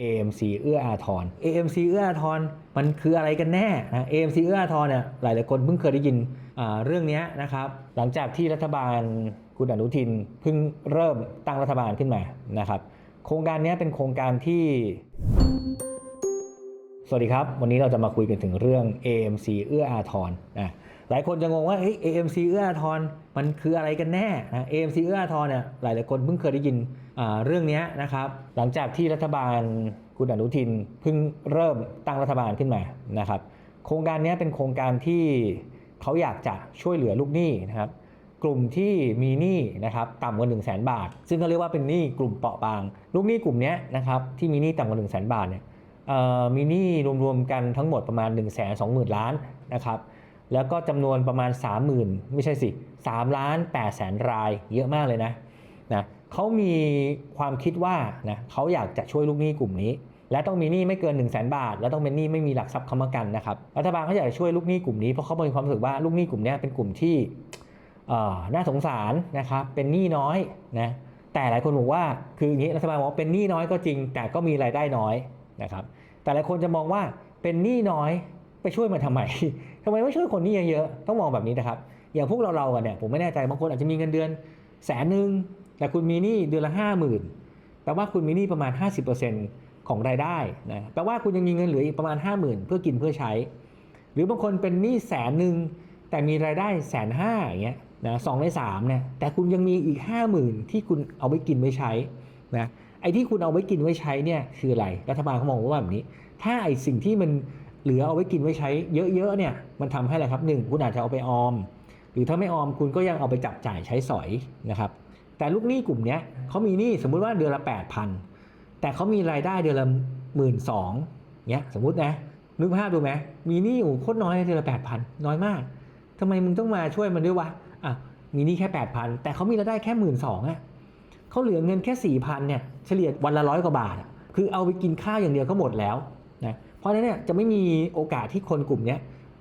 AMC เอื้ออาทร AMC เอื้ออาทรมันคืออะไรกันแน่นะ AMC เอื้ออาทรเนี่ยหลายๆคนเพิ่งเคยได้ยินอ่าเรื่องนี้นะครับ หลังจากที่รัฐบาลคุณอนุทินเพิ่งเริ่มตั้งรัฐบาลขึ้นมานะครับ โครงการนี้เป็นโครงการที่ สวัสดีครับ วันนี้เราจะมาคุยกันถึงเรื่อง AMC เอื้ออาทรนะ หลายคนจะงงว่าเฮ้ย AMC เอื้ออาทรมันคืออะไรกันแน่นะ AMC เอื้ออาทรเนี่ยหลายๆคนเพิ่งเคยได้ยินเรื่องนี้นะครับ หลังจากที่รัฐบาลคุณอนุทินเพิ่งเริ่มตั้งรัฐบาลขึ้นมานะครับ โครงการนี้เป็นโครงการที่เขาอยากจะช่วยเหลือลูกหนี้นะครับกลุ่มที่มีหนี้นะครับต่ำกว่า1 0 0 0 0แบาท ซึ่งเขาเรียกว่าเป็นหนี้กลุ่มเปราะบาง ลูกหนี้กลุ่มนี้นะครับที่มีหนี้ต่ำกว่า1 0 0 0 0แบาทเนี่ยมีหนี้รวมๆกันทั้งหมดประมาณ 1 2 0 0 0 0 ล้านนะครับ แล้วก็จำนวนประมาณ 30,000 ไม่ใช่สิ3ล้าน8แสนรายเยอะมากเลยนะนะเขามีความคิดว่านะเขาอยากจะช่วยลูกหนี้กลุ่มนี้ และต้องมีหนี้ไม่เกิน 1 0 0 0 0แบาท และต้องเป็นหนี้ไม่มีหลักทรัพย์ค้ำประกันนะครับรัฐบาลเขาอยากจะช่วยลูกหนี้กลุ่มนี้เพราะเขามีความรู้สึกว่าลูกหนี้กลุ่มนี้เป็นกลุ่มที่เอ่อน่าสงสารนะครับเป็นหนี้น้อยนะแต่หลายคนบอกว่าคืออย่างนี้รัฐบาลบอกเป็นหนี้น้อยก็จริง แต่ก็มีรายได้น้อยนะครับแต่หลายคนจะมองว่าเป็นหนี้น้อย ไปช่วยมันทำไมทำไมไม่ช่วยคนนี้เยอะๆต้องมองแบบนี้นะครับ อย่างพวกเราเราๆกันเนี่ยผมไม่แน่ใจบางคนอาจจะมีเงินเดือนแสนหนึ่งแต่คุณมีหนี้เดือนละห้าหมื่นแปลว่าคุณมีหนี้ประมาณ 50%ของรายได้นะแปลว่าคุณยังมีเงินเหลืออีกประมาณ 50,000 เพื่อกินเพื่อใช้ หรือบางคนเป็นหนี้แสนหนึ่งแต่มีรายได้แสนห้าอย่างเงี้ยนะสองในสามเนี่ยแต่คุณยังมีอีก 50,000 ที่คุณเอาไว้กินไว้ใช้นะไอ้ที่คุณเอาไว้กินไว้ใช้เนี่ยคืออะไรรัฐบาลเขามองว่าแบบนี้ ถ้าไอ้สิ่งที่มัน เหลือเอาไว้กินไว้ใช้เยอะๆเนี่ยมันทำให้อะไรครับหนึ่งคุณอาจจะเอาไปออม หรือถ้าไม่ออมคุณก็ยังเอาไปจับจ่ายใช้สอยนะครับ แต่ลูกหนี้กลุ่มเนี้ยเขามีหนี้สมมุติว่าเดือนละ 8,000 แต่เขามีรายได้เดือนละหมื่นสองเนี้ยสมมตินะนึกภาพดูไหมมีหนี้อยู่โคตรน้อยเดือนละ 8,000 น้อยมากทำไมมึงต้องมาช่วยมันด้วยวะอะมีหนี้แค่ 8,000 แต่เขามีรายได้แค่หมื่นสองอะเขาเหลือเงินแค่4,000เนี่ยเฉลี่ยวันละร้อยกว่าบาท คือเอาไปกินข้าวอย่างเดียวก็หมดแล้วนะ เพราะฉะนั้นเนี่ยจะไม่มีโอกาสที่คนกลุ่มนี้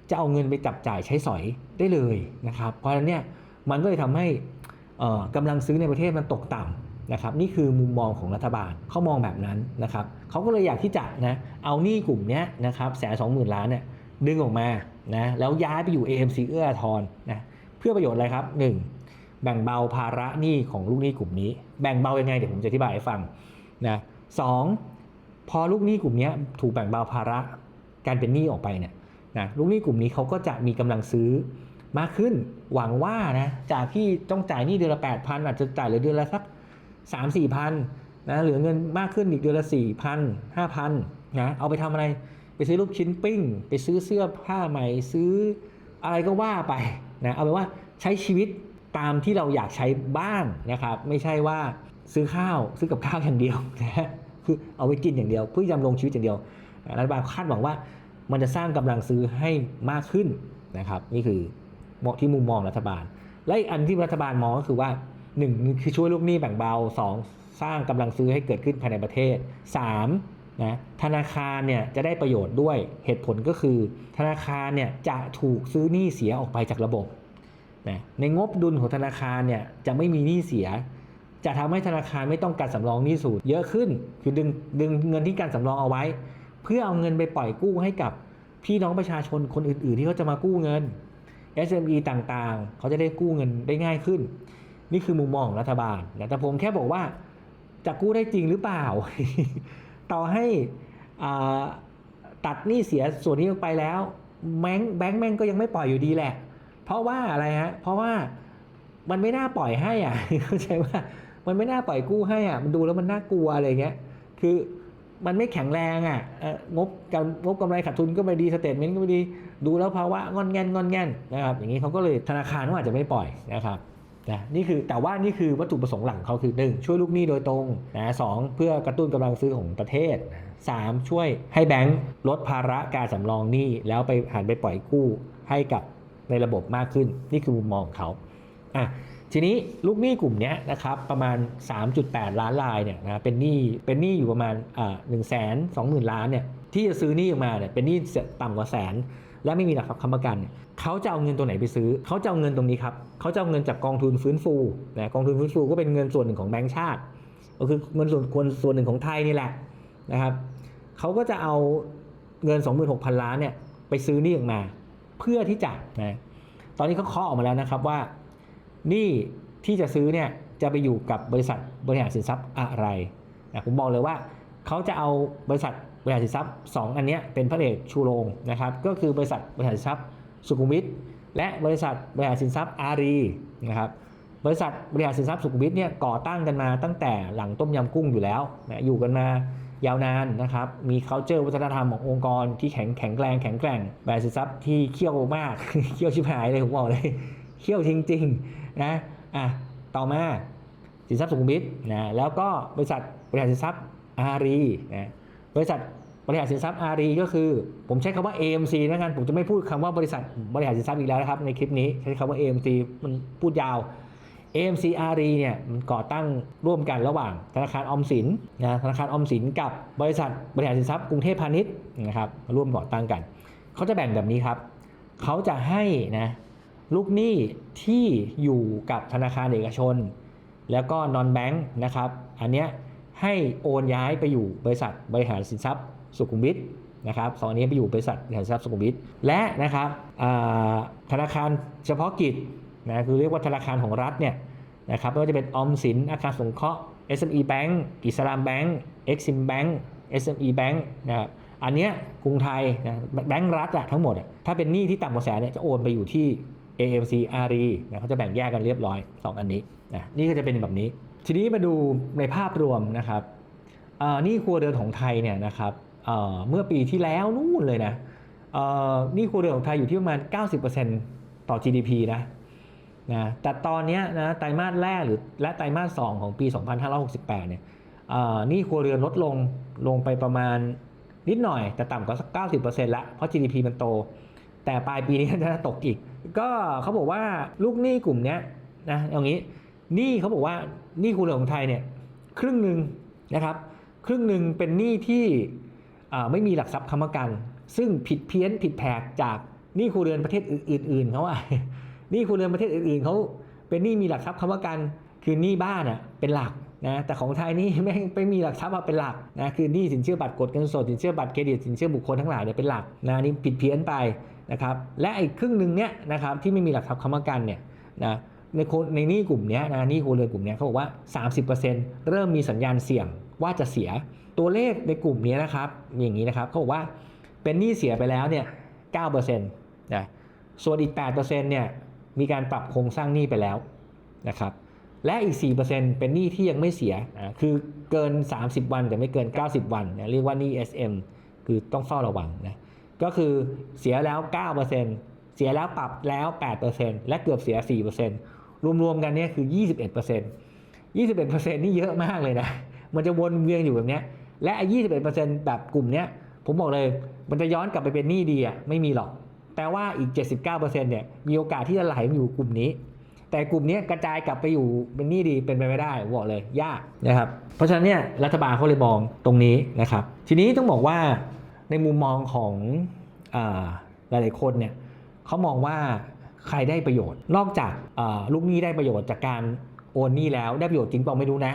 จะเอาเงินไปจับจ่ายใช้สอยได้เลยนะครับ เพราะฉะนั้นเนี่ยมันก็เลยทำให้กำลังซื้อในประเทศมันตกต่ำนะครับ นี่คือมุมมองของรัฐบาลเขามองแบบนั้นนะครับเขาก็เลยอยากที่จะนะเอาหนี้กลุ่มนี้นะครับแสนสองหมื่นล้านเนี่ยดึงออกมานะแล้วย้ายไปอยู่ AMC เอื้ออาทรนะเพื่อประโยชน์อะไรครับ 1. แบ่งเบาภาระหนี้ของลูกหนี้กลุ่มนี้ แบ่งเบายังไงเดี๋ยวผมจะอธิบายให้ฟังนะสอง พอลูกหนี้กลุ่มนี้ถูกแบ่งเบาภาระการเป็นหนี้ออกไปเนี่ยนะลูกหนี้กลุ่มนี้เขาก็จะมีกำลังซื้อมากขึ้น หวังว่านะจากที่ต้องจ่ายหนี้เดือนละ 8,000อาจจะจ่ายเหลือเดือนละสัก 3 4พันนะเหลือเงินมากขึ้นอีกเดือนละ4,000 5,000นนะเอาไปทำอะไรไปซื้อลูกชิ้นปิ้ง ไปซื้อเสื้อผ้าใหม่ซื้ออะไรก็ว่าไปนะเอาไปนว่าใช้ชีวิตตามที่เราอยากใช้บ้างนะครับ ไม่ใช่ว่าซื้อข้าวซื้อกับข้าวอย่างเดียวนะ คือเอาไปกินอย่างเดียว เพื่อดำรงชีวิตอย่างเดียวรัฐบาลคาดหวังว่ามันจะสร้างกำลังซื้อให้มากขึ้นนะครับ นี่คือมที่มุมมองรัฐบาล และอีกอันที่รัฐบาลมองก็คือว่า 1 คือช่วยลูกหนี้แบ่งเบา 2 สร้างกำลังซื้อให้เกิดขึ้นภายในประเทศ 3 นะธนาคารเนี่ยจะได้ประโยชน์ด้วยเหตุผลก็คือ ธนาคารเนี่ยจะถูกซื้อหนี้เสียออกไปจากระบบนะในงบดุลของธนาคารเนี่ยจะไม่มีหนี้เสีย จะทำให้ธนาคารไม่ต้องการสำรองหนี้สูตรเยอะขึ้น คือดึงดึงเงินที่การสำรองเอาไว้ เพื่อเอาเงินไปปล่อยกู้ให้กับพี่น้องประชาชนคนอื่น ๆ ที่เขาจะมากู้เงิน SME ต่างๆ เขาจะได้กู้เงินได้ง่ายขึ้น นี่คือมุมมองของรัฐบาลนะแต่ผมแค่บอกว่าจะกู้ได้จริงหรือเปล่า ต่อให้ตัดหนี้เสียส่วนนี้ออกไปแล้วแบงค์แบงค์แม่งก็ยังไม่ปล่อยอยู่ดีแหละ เพราะว่าอะไรฮะ เพราะว่ามันไม่น่าปล่อยให้อะเข้าใจว่า มันไม่น่าปล่อยกู้ให้อะมันดูแล้วมันน่ากลัวอะไรเงี้ยคือมันไม่แข็งแรงอะงบกำงบกำไรขาดทุนก็ไม่ดีสเตทเมนต์ก็ไม่ดี ดูแล้วภาวะงอนแงนงอนแงนนะครับอย่างนี้เขาก็เลยธนาคารเขาอาจจะไม่ปล่อยนะครับนะนี่คือแต่ว่านี่คือวัตถุประสงค์หลังเขาคือหนึ่งช่วยลูกหนี้โดยตรงนะสองเพื่อกระตุ้นกำลังซื้อของประเทศสามช่วยให้แบงก์ลดภาระการสำรองหนี้แล้วไปหันไปปล่อยกู้ให้กับในระบบมากขึ้น นี่คือมุมมองของเขาอะ ทีนี้ลูกหนี้กลุ่มนี้นะครับประมาณ 3.8 ล้านรายเนี่ยนะเป็นหนี้เป็นหนี้อยู่ประมาณอ่าหนึ่งแสนสองหมื่นล้านเนี่ยที่จะซื้อหนี้ออกมาเนี่ยเป็นหนี้ต่ำกว่าแสน และไม่มีหลักทรัพย์ค้ำประกันเนี่ยเขาจะเอาเงินตัวไหนไปซื้อ เขาจะเอาเงินตรงนี้ครับเขาจะเอาเงินจากกองทุนฟื้นฟูนะกองทุนฟื้นฟูก็เป็นเงินส่วนหนึ่งของแบงก์ชาติ ก็คือเงินส่วนคนส่วนหนึ่งของไทยนี่แหละนะครับเขาก็จะเอาเงิน 26,000 ล้านเนี่ยไปซื้อหนี้ออกมา เพื่อที่จะนะตอนนี้เขาเคาะออกมาแล้วนะครับว่า หนี้ที่จะซื้อเนี่ยจะไปอยู่กับบริษัทบริหารสินทรัพย์อะไรนะผมบอกเลยว่าเขาจะเอาบริษัทบริหารสินทรัพย์สองอันนี้เป็นพระเอกชูโรงนะครับก็คือบริษัทบริหารสินทรัพย์สุขุมวิทและบริษัทบริหารสินทรัพย์อารีนะครับบริษัทบริหารสินทรัพย์สุขุมวิทเนี่ยก่อตั้งกันมาตั้งแต่หลังต้มยำกุ้งอยู่แล้วนะอยู่กันมายาวนานนะครับมี culture วัฒนธรรมขององค์กรที่แข็งแข็งแกร่งแข็งแกร่งบริหารสินทรัพย์ที่เขี้ยวมากเขี้ยวชิบหายเลยผมบอกเลย เขี้ยวจริงๆนะอะต่อมาสินทรัพย์สุขุมวิทนะแล้วก็บริษัทบริหารสินทรัพย์อารีนะบริษัทบริหารสินทรัพย์อารีก็คือ ผมใช้คำว่า AMC นะกันผมจะไม่พูดคำว่าบริษัทบริหารสินทรัพย์อีกแล้วนะครับในคลิปนี้ใช้คำว่า AMC มันพูดยาว AMC RE เนี่ยมันก่อตั้งร่วมกันระหว่างธนาคารออมสินนะธนาคารออมสินกับบริษัทบริหารสินทรัพย์กรุงเทพพาณิชย์นะครับร่วมก่อตั้งกัน เขาจะแบ่งแบบนี้ครับเขาจะให้นะ ลูกหนี้ที่อยู่กับธนาคารเอกชน แล้วก็นอนแบงค์นะครับ อันเนี้ยให้โอนย้ายไปอยู่บริษัทบริหารสินทรัพย์สุขุมวิทนะครับสองอันนี้ไปอยู่บริษัทบริหารสินทรัพย์สุขุมวิทและนะครับธนาคารเฉพาะกิจนะคือเรียกว่าธนาคารของรัฐเนี่ยนะครับไม่ว่าจะเป็นออมสินอาคารสงเคราะห์ SME Bank อิสลามแบงก์ Exim Bank SME Bank นะครับอันเนี้ยกรุงไทยนะแบงก์รัฐอะทั้งหมด ถ้าเป็นหนี้ที่ต่ำกว่าแสนเนี่ยจะโอนไปอยู่ที่ AMC RE นะเขาจะแบ่งแยกกันเรียบร้อย 2 อันนี้นะนี่ก็จะเป็นแบบนี้ ทีนี้มาดูในภาพรวมนะครับอ่อหนี่ครัวเรือนของไทยเนี่ยนะครับเเมื่อปีที่แล้วนู่นเลยนะนี่ครัวเรือนของไทยอยู่ที่ประมาณ 90%ต่อ GDP นะนะแต่ตอนนี้นะไตรมาสแรกหรือและไตรมาส 2 ของปี 2568 เนี่ยเอ่อหนี่ครัวเรือนลดลงลงไปประมาณนิดหน่อยแต่ต่ำกว่าสัก90%ละเพราะ GDP มันโต แต่ปลายปีนี้จะตกอีก ก็เขาบอกว่าลูกหนี้กลุ่มเนี้ยนะอย่างนี้หนี้เขาบอกว่าหนี้ครัวเรือนของไทยเนี่ยครึ่งหนึ่งนะครับ ครึ่งหนึ่งเป็นหนี้ที่ไม่มีหลักทรัพย์ค้ำประกัน ซึ่งผิดเพี้ยนผิดแผกจากหนี้ครัวเรือนประเทศอื่นๆเขาอะหนี้ครัวเรือนประเทศอื่นๆเขาเป็นหนี้มีหลักทรัพย์ค้ำประกัน คือหนี้บ้านอะเป็นหลักนะแต่ของไทยนี่ไม่ไม่มีหลักทรัพย์เป็นหลักนะคือหนี้สินเชื่อบัตรกดเงินสดสินเชื่อบัตรเครดิตสินเชื่อบุคคลทั้งหลายเนี่ยเป็นหลักนะนี่ผิดเพี้ยนไป นะครับและไอ้ครึ่งหนึ่งเนี้ยนะครับที่ไม่มีหลักทรัพย์ค้ำประกันเนี่ยนะในโคในนี้กลุ่มเนี้ยนะนี้ครัวเรือนกลุ่มเนี้ยเขาบอกว่า 30%เริ่มมีสัญญาณเสี่ยงว่าจะเสียตัวเลขในกลุ่มนี้นะครับอย่างนี้นะครับเขาบอกว่าเป็นหนี้เสียไปแล้วเนี่ย9%นะส่วนอีก8%เนี่ยมีการปรับโครงสร้างหนี้ไปแล้วนะครับและอีก 4%เป็นหนี้ที่ยังไม่เสียนะคือเกิน 30 วันแต่ไม่เกิน 90 วันนะเรียกว่าหนี้ SM คือต้องเฝ้าระวังนะ ก็คือเสียแล้ว 9%เสียแล้วปรับแล้ว 8%และเกือบเสีย 4%รวมๆกันเนี่ยคือ 21% 21%นี่เยอะมากเลยนะ มันจะวนเวียนอยู่แบบเนี้ยและ21%แบบกลุ่มเนี้ย ผมบอกเลย มันจะย้อนกลับไปเป็นหนี้ดีอะ ไม่มีหรอก แต่ว่าอีก 79%เนี่ย มีโอกาสที่จะไหลมาอยู่กลุ่มนี้ แต่กลุ่มนี้กระจายกลับไปอยู่เป็นหนี้ดี เป็นไปไม่ได้ บอกเลย ยากนะครับ เพราะฉะนั้นเนี่ย รัฐบาลเขาเลยมองตรงนี้นะครับ ทีนี้ต้องบอกว่า ในมุมมองของอหลายๆคนเนี่ยเขามองว่าใครได้ประโยชน์ นอกจากลูกหนี้ได้ประโยชน์จากการโอนหนี้แล้วได้ประโยชน์จริงเปล่าไม่รู้นะ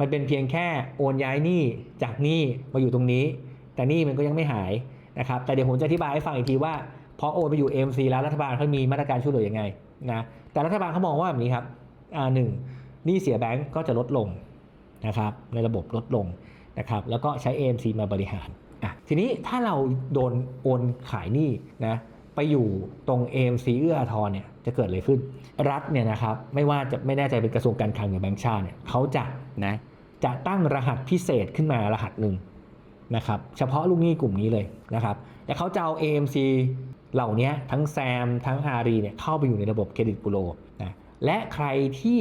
มันเป็นเพียงแค่โอนย้ายหนี้จากหนี้มาอยู่ตรงนี้ แต่หนี้มันก็ยังไม่หายนะครับแต่เดี๋ยวผมจะอธิบายให้ฟังอีกทีว่าพอโอนไปอยู่ AMC แล้วรัฐบาลเขามีมาตรการช่วยเหลือยังไงนะแต่รัฐบาลเขามองว่าแบบนี้ครับอ่าหนึ่งหนี้เสียแบงก์ก็จะลดลงนะครับในระบบลดลงนะครับแล้วก็ใช้ AMC มาบริหาร อะทีนี้ถ้าเราโดนโอนขายหนี้นะไปอยู่ตรง AMC เอื้ออาทรเนี่ยจะเกิดอะไรขึ้น รัฐเนี่ยนะครับไม่ว่าจะไม่แน่ใจเป็นกระทรวงการคลังหรือแบงก์ชาติเนี่ยเขาจะนะจะตั้งรหัสพิเศษขึ้นมารหัสหนึ่งนะครับเฉพาะลูกหนี้กลุ่มนี้เลยนะครับแต่เขาจะเอา AMC เหล่านี้ทั้งแซมทั้งอารีเนี่ยเข้าไปอยู่ในระบบเครดิตบูโรนะและใครที่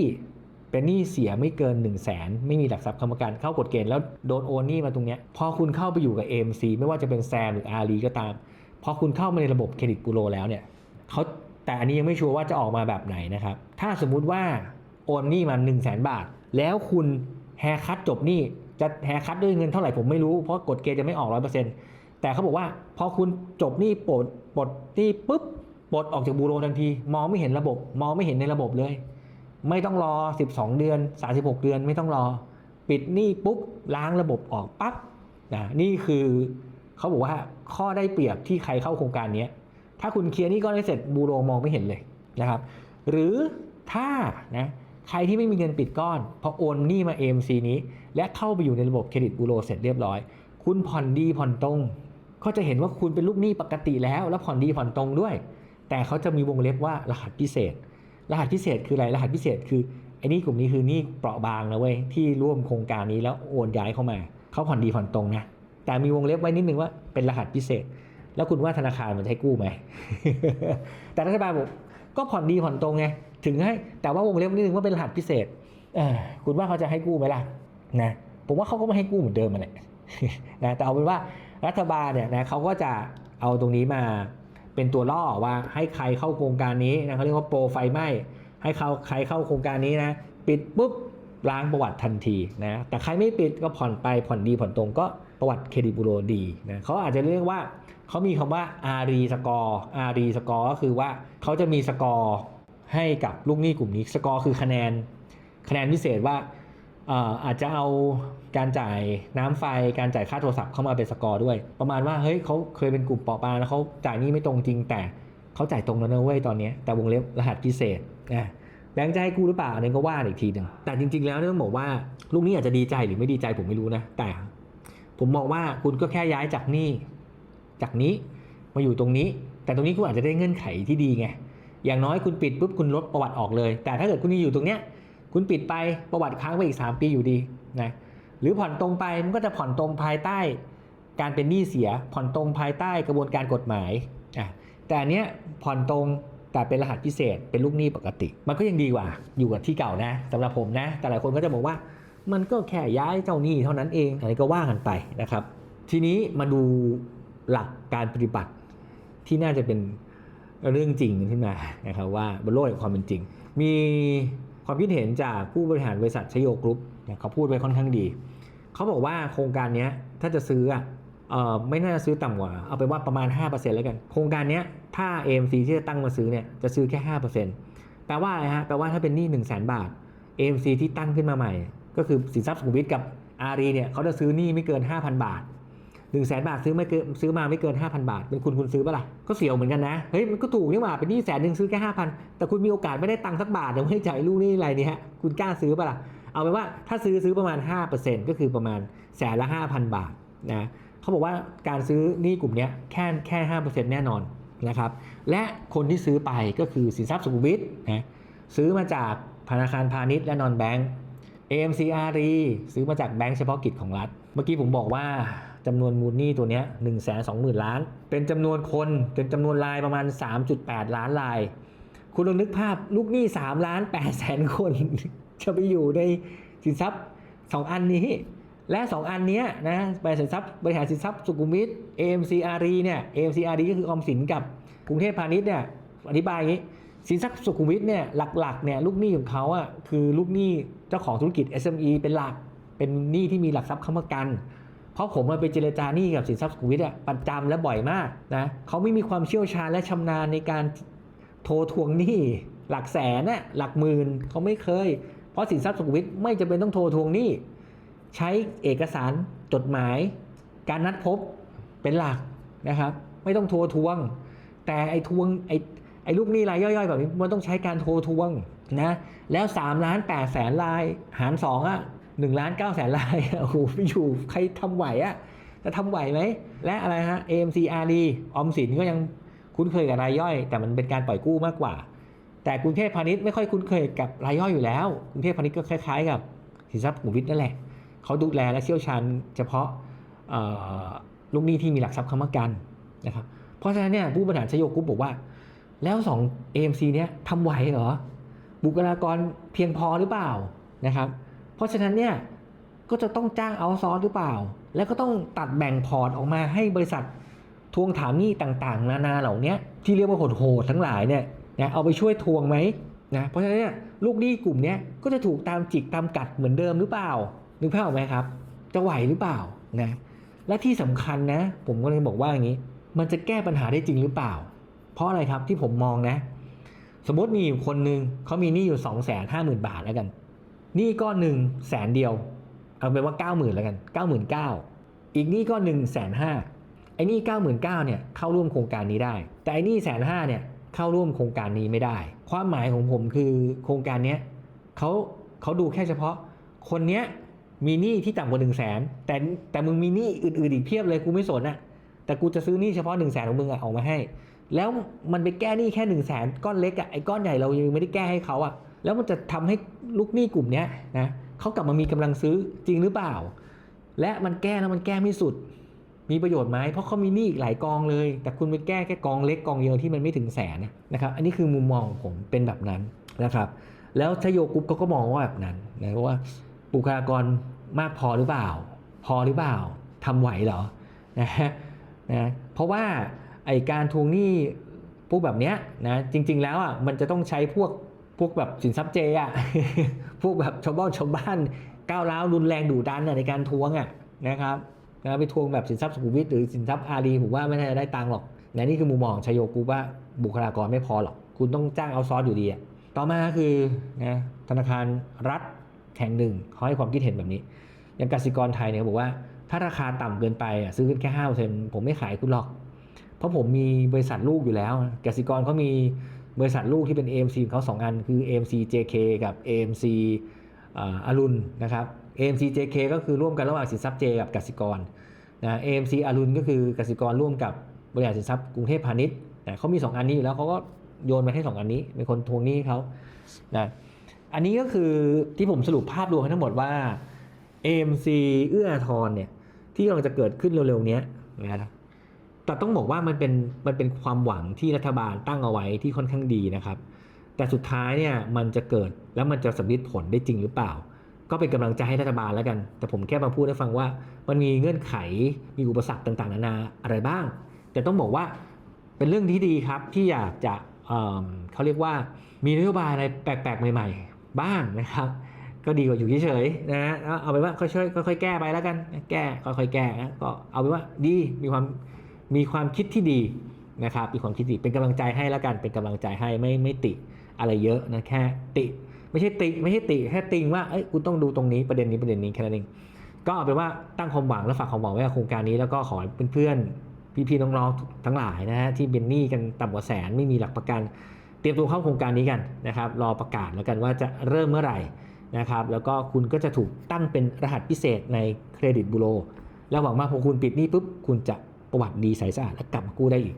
เป็นหนี้เสียไม่เกิน 1 0 0 0 0แสนไม่มีหลักทรัพย์ค้ำประกันเข้ากฎเกณฑ์แล้วโดนโอนหนี้มาตรงเนี้ยพอคุณเข้าไปอยู่กับ AMC ไม่ว่าจะเป็นแซมหรืออารีก็ตามพอคุณเข้ามาในระบบเครดิตบูโรแล้วเนี่ยเขาแต่อันนี้ยังไม่ชัวร์ว่าจะออกมาแบบไหนนะครับ ถ้าสมมุติว่าโอนหนี้มา 1 0 0 0 0แสนบาท แล้วคุณแฮคัตจบหนี้จะแฮคัตด้วยเงินเท่าไหร่ผมไม่รู้เพราะกฎเกณฑ์จะไม่ออกร้อยเปอร์เซ็นต์แต่เขาบอกว่าพอคุณจบหนี้ปลดปลดหนี้ปุ๊บปลดออกจากบูโรทันที มองไม่เห็นระบบ มองไม่เห็นในระบบเลย ไม่ต้องรอ 12 เดือน 36 เดือนไม่ต้องรอ ปิดหนี้ปุ๊บล้างระบบออกปั๊บนะนี่คือเขาบอกว่าข้อได้เปรียบที่ใครเข้าโครงการนี้ถ้าคุณเคลียร์นี่ก้อนไม่เสร็จบูโรมองไม่เห็นเลยนะครับ หรือถ้านะใครที่ไม่มีเงินปิดก้อน พอโอนหนี้มา AMC นี้ และเข้าไปอยู่ในระบบเครดิตบูโรเสร็จเรียบร้อย คุณผ่อนดีผ่อนตรง ก็จะเห็นว่าคุณเป็นลูกหนี้ปกติแล้ว แล้วผ่อนดีผ่อนตรงด้วย แต่เขาจะมีวงเล็บว่ารหัสพิเศษ รหัสพิเศษคืออะไรรหัสพิเศษคือไอ้นี่กลุ่มนี้คือนี่เปราะบางนะเว้ยที่ร่วมโครงการนี้แล้วโอนย้ายเข้ามาเขาผ่อนดีผ่อนตรงนะแต่มีวงเล็บไว้นิดนึงว่าเป็นรหัสพิเศษ แล้วคุณว่าธนาคารมันจะให้กู้ไหมแต่รัฐบาลบอกก็ผ่อนดีผ่อนตรงไงถึงให้แต่ว่าวงเล็บนิดนึงว่าเป็นรหัสพิเศษคุณว่าเขาจะให้กู้ไหมล่ะนะผมว่าเขาก็ไม่ให้กู้เหมือนเดิมมันแหละนะแต่เอาเป็นว่ารัฐบาลเนี่ยนะเขาก็จะเอาตรงนี้มา เป็นตัวล่อว่าให้ใครเข้าโครงการนี้นะเขาเรียกว่าโปรไฟไหม้ให้เขาใครเข้าโครงการนี้นะ ปิดปุ๊บล้างประวัติทันทีนะแต่ใครไม่ปิดก็ผ่อนไปผ่อนดีผ่อนตรงก็ประวัติเครดิตบูโรดีนะเขาอาจจะเรียกว่าเขามีคำว่าอารีสกอร์อารีสกอร์ก็คือว่าเขาจะมีสกอร์ให้กับลูกหนี้กลุ่มนี้สกอร์คือคะแนน คะแนนพิเศษว่า อาจจะเอาการจ่ายน้ำไฟการจ่ายค่าโทรศัพท์เข้ามาเป็นสกอร์ด้วย ประมาณว่าเฮ้ยเขาเคยเป็นกลุ่มเปราะบางแล้วเขาจ่ายนี้ไม่ตรงจริงแต่เขาจ่ายตรงแล้วนะเว้ยตอนนี้แต่วงเล็บรหัสพิเศษนะแบงค์จะให้กู้หรือเปล่าอันนี้ก็ว่าอีกทีหนึ่งแต่จริง ๆ แล้วต้องบอกว่าลูกนี้อาจจะดีใจหรือไม่ดีใจผมไม่รู้นะ แต่ ผมมองว่าคุณก็แค่ย้ายจากนี้จากนี้มาอยู่ตรงนี้ แต่ตรงนี้คุณอาจจะได้เงื่อนไขที่ดีไงอย่างน้อยคุณปิดปุ๊บคุณลดประวัติออกเลย แต่ถ้าเกิดคุณยังอยู่ตรงเนี้ย คุณปิดไปประวัติค้างไปอีก 3 ปีอยู่ดีนะหรือผ่อนตรงไปมันก็จะผ่อนตรงภายใต้ การเป็นหนี้เสียผ่อนตรงภายใต้กระบวนการกฎหมายอะแต่อันเนี้ยผ่อนตรงแต่เป็นรหัสพิเศษเป็นลูกหนี้ปกติ มันก็ยังดีกว่า อยู่กับที่เก่านะสำหรับผมนะ แต่หลายคนก็จะบอกว่า มันก็แค่ย้ายเจ้าหนี้เท่านั้นเองอันนี้ก็ว่ากันไปนะครับ ทีนี้มาดูหลักการปฏิบัติที่น่าจะเป็นเรื่องจริงขึ้นมานะครับว่าบนโลกแห่งความเป็นจริง มี ความคิดเห็นจากผู้บริหารบริษัทชโยกรุ๊ปเนี่ยเขาพูดไว้ค่อนข้างดี เขาบอกว่าโครงการนี้ถ้าจะซื้ออะไม่น่าจะซื้อต่ำกว่า เอาไปว่าประมาณ 5%แล้วกัน โครงการนี้ถ้า AMC ที่จะตั้งมาซื้อเนี่ยจะซื้อแค่ 5%แปลว่าอะไรฮะ แปลว่าถ้าเป็นหนี้ 1 0 0 0 0แบาท AMC ที่ตั้งขึ้นมาใหม่ ก็คือสินทรัพย์สุขุมวิทกับอารีเนี่ยเขาจะซื้อหนี้ไม่เกิน 5,000 บาท 1 0 0 0 0แสนบาทซื้อไม่เกินซื้อมาไม่เกิน5,000บาท เป็นคุณคุณซื้อปะล่ะก็เสียวเหมือนกันนะเฮ้ยมันก็ถูกนี่หว่าเป็นหนี้แสนหนึ่งซื้อแค่5,000แต่คุณมีโอกาสไม่ได้ตังค์สักบาทยังไม่ได้จ่ายลูกนี้อะไรเนี่ยฮะคุณกล้าซื้อปะล่ะเอาเป็นว่าถ้าซื้อซื้อประมาณ 5%ก็คือประมาณแสนละ5,000 บาทนะเขาบอกว่าการซื้อหนี้กลุ่มนี้แค่แค่5%แน่นอนนะครับและคนที่ซื้อไปก็คือสินทรัพย์สุขุมวิทนะซื้อมาจากธนาคารพาณิชย์และนอนแบงก์ AMCR ซื้อมาจากแบงก์เฉพาะกิจของรัฐ เมื่อกี้ผมบอกว่า จำนวนมูลหนี้ตัวนี้ย1 2 0 0 0 0ล้าน เป็นจำนวนคนเป็นจำนวนรายประมาณ 3.8 ล้านราย คุณลองนึกภาพลูกหนี้3ล้าน8แสนคน จะไปอยู่ในสินทรัพย์ 2 อันนี้ และ 2 อันนี้นะบริษัทสินทรัพย์บริหารสินทรัพย์สุขุมวิท AMCR เนี่ย AMCR ก็คือออมสินกับกรุงเทพพาณิชย์เนี่ยอธิบายอย่างนี้สินทรัพย์สุขุมวิทเนี่ยหลักๆเนี่ยลูกหนี้ของเขาอะคือลูกหนี้เจ้าของธุรกิจ SME เป็นหลักเป็นหนี้ที่มีหลักทรัพย์ค้ำประกัน เพราะผมมาไปเจรจาหนี้กับสินทรัพย์สุขุมวิทอะประจำและบ่อยมากนะเขาไม่มีความเชี่ยวชาญและชำนาญในการโทรทวงหนี้หลักแสนน่ะหลักหมื่นเขาไม่เคย เพราะสินทรัพย์สุขุมวิทไม่จำเป็นต้องโทรทวงหนี้ใช้เอกสารจดหมาย การนัดพบเป็นหลักนะครับไม่ต้องโทรทวง แต่ไอ้ทวงไอ้ไอ้ลูกหนี้รายย่อยๆ แบบนี้มันต้องใช้การโทรทวงนะแล้ว3ล้าน8แสนลายหาร2อะ 1ล้าน9แสนลายโอ้โหไม่อยู่ใครทำไหวอะจะทำไหวไหม และอะไรฮะ AMCRD ออมสินก็ยังคุ้นเคยกับรายย่อย แต่มันเป็นการปล่อยกู้มากกว่า แต่กรุงเทพพาณิชย์ไม่ค่อยคุ้นเคยกับรายย่อยอยู่แล้วกรุงเทพพาณิชย์ก็คล้ายๆ กับสินทรัพย์สุขุมวิทนั่นแหละเขาดูแลและเชี่ยวชาญเฉพาะลูกหนี้ที่มีหลักทรัพย์ค้ำประกันนะครับเพราะฉะนั้นเนี่ยผู้บริหารชโยกุ๊ปบอกว่า แล้ว 2 AMC เนี้ยทำไหวเหรอบุคลากรเพียงพอหรือเปล่านะครับ ราะฉะนั้นเนี่ยก็จะต้องจ้างเอาซอร์สหรือเปล่า แล้วก็ต้องตัดแบ่งพอร์ตออกมาให้บริษัททวงถามหนี้ต่างๆ นานาเหล่านี้ที่เรียกว่าโหดๆทั้งหลายเนี่ยนะเอาไปช่วยทวงไหมนะเพราะฉะนั้นเนี่ยลูกหนี้กลุ่มนี้ก็จะถูกตามจิกตามกัดเหมือนเดิมหรือเปล่านึกภาพออกไหมครับ จะไหวหรือเปล่านะและที่สำคัญนะ ผมก็เลยบอกว่าอย่างนี้ มันจะแก้ปัญหาได้จริงหรือเปล่า เพราะอะไรครับที่ผมมองนะ สมมติมีอยู่คนหนึ่งเขามีหนี้อยู่2องแสนห้าหมื่นบาทแล้วกัน นี้ก้อนหนึ่งแสนเดียว เอาเป็นว่าเก้าหมื่นแล้วกันเก้าหมื่นเก้าอีกหนี้ก็1นึ่งแสนห้าไอ้นี่เก้าหมื่นเก้าเนี่ยเข้าร่วมโครงการนี้ได้ แต่ไอ้นี่แสนห้าเนี่ยเข้าร่วมโครงการนี้ไม่ได้ ความหมายของผมคือโครงการเนี้ยเขาเขาดูแค่เฉพาะ คนเนี้ยมีหนี้ที่ต่ำกว่า1นึ่งแสนแต่แต่มึงมีหนี้อื่นๆอีกเพียบเลยกูไม่สนอะแต่กูจะซื้อหนี้เฉพาะ1นึ่งแสนของมึงอะออกมาให้ แล้วมันไปแก้หนี้แค่1นึ่งแสนก้อนเล็กอะไอ้ก้อนใหญ่เรายังไม่ได้แก้ให้เขาอะ แล้วมันจะทำให้ลูกหนี้กลุ่มนี้นะเขากลับมามีกำลังซื้อจริงหรือเปล่า และมันแก้แล้วมันแก้ไม่สุด มีประโยชน์ไหมเพราะเขามีหนี้อีกหลายกองเลย แต่คุณไปแก้แค่กองเล็กกองเดียวที่มันไม่ถึงแสนนะครับอันนี้คือมุมมองของผมเป็นแบบนั้นนะครับ แล้วชโยกรุ๊ปเขาก็มองว่าแบบนั้นนะว่าบุคลากรมากพอหรือเปล่า พอหรือเปล่าทำไหวเหรอนะฮะนะเพราะว่าไอการทวงหนี้พวกแบบเนี้ยนะจริง ๆ แล้วอะมันจะต้องใช้พวก พวกแบบสินทรัพย์เจอะพวกแบบชาวบ้านชาวบ้านก้าวร้าวรุนแรงดุดันในการทวงอะนะครับนะไปทวงแบบสินทรัพย์สุขุมวิทหรือสินทรัพย์อารีผมว่าไม่น่าจะได้ตังค์หรอกนะนี่คือมุมมองชโยกรุ๊ปว่าบุคลากรไม่พอหรอก คุณต้องจ้างเอาซอสอยู่ดีอะต่อมาคือนะธนาคารรัฐแห่งหนึ่งเขาให้ความคิดเห็นแบบนี้ อย่างกสิกรไทยเนี่ยเขาบอกว่าถ้าราคาต่ำเกินไปอะซื้อขึ้นแค่ห้าเปอร์เซ็นผมไม่ขายคุณหรอก เพราะผมมีบริษัทลูกอยู่แล้วกสิกรเขามี บริษัทลูกที่เป็น AMC ของเขาสองอันคือ AMC JK กับ AMC อาอรุณนะครับ AMC JK ก็คือร่วมกันระหว่างสินทรัพย์ J กับกสิกรนะ AMC อรุณก็คือกสิกรร่วมกับบริษัทสินทรัพย์กรุงเทพพาณิชย์นะเขามี 2 อันนี้อยู่แล้วเขาก็โยนมาให้ 2 อันนี้เป็นคนทวงหนี้เขานะอันนี้ก็คือที่ผมสรุปภาพรวมให้ทั้งหมดว่า AMC เอื้ออาทรเนี่ยที่กำลังจะเกิดขึ้นเร็วๆนี้นะครับ แต่ต้องบอกว่ามันเป็นมันเป็นความหวังที่รัฐบาลตั้งเอาไว้ที่ค่อนข้างดีนะครับ แต่สุดท้ายเนี่ยมันจะเกิดแล้วมันจะสำลิดผลได้จริงหรือเปล่า ก็เป็นกำลังใจให้รัฐบาลแล้วกัน แต่ผมแค่มาพูดให้ฟังว่า มันมีเงื่อนไขมีอุปสรรคต่างๆ นานาอะไรบ้าง แต่ต้องบอกว่าเป็นเรื่องที่ดีครับที่อยากจะเเขาเรียกว่ามีนโยบายอะไรแปลกๆใหม่ ๆ บ้างนะครับก็ดีกว่าอยู่เฉยๆนะเอาเอาไปนว่าค่อยๆค่อยๆแก้ไปแล้วกัน แก้ค่อยๆแก้นะก็เอาไปนว่าดีมีความ มีความคิดที่ดีนะครับมีความคิดดีเป็นกำลังใจให้แล้วกันเป็นกำลังใจให้ไม่ไม่ติอะไรเยอะนะแค่ติไม่ใช่ติไม่ใช่ติแค่ติงว่าเอ้ยคุณต้องดูตรงนี้ประเด็นนี้ประเด็นนี้แค่นั้นเองก็เอาเป็นว่าตั้งความหวังและฝากความหวังไว้กับโครงการนี้แล้วก็ขอให้เพื่อนๆพี่ๆน้องๆทั้งหลายนะฮะที่เป็นหนี้กันต่ำกว่าแสนไม่มีหลักประกัน เตรียมตัวเข้าโครงการนี้กันนะครับ รอประกาศแล้วกันว่าจะเริ่มเมื่อไหร่นะครับ แล้วก็คุณก็จะถูกตั้งเป็นรหัสพิเศษในเครดิตบูโร แล้วหวังว่าพอคุณปิดหนี้ปุ๊บคุณจะ ประวัติดีใสสะอาดและกลับมากู้ได้อีก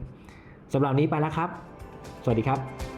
สำหรับนี้ไปแล้วครับ สวัสดีครับ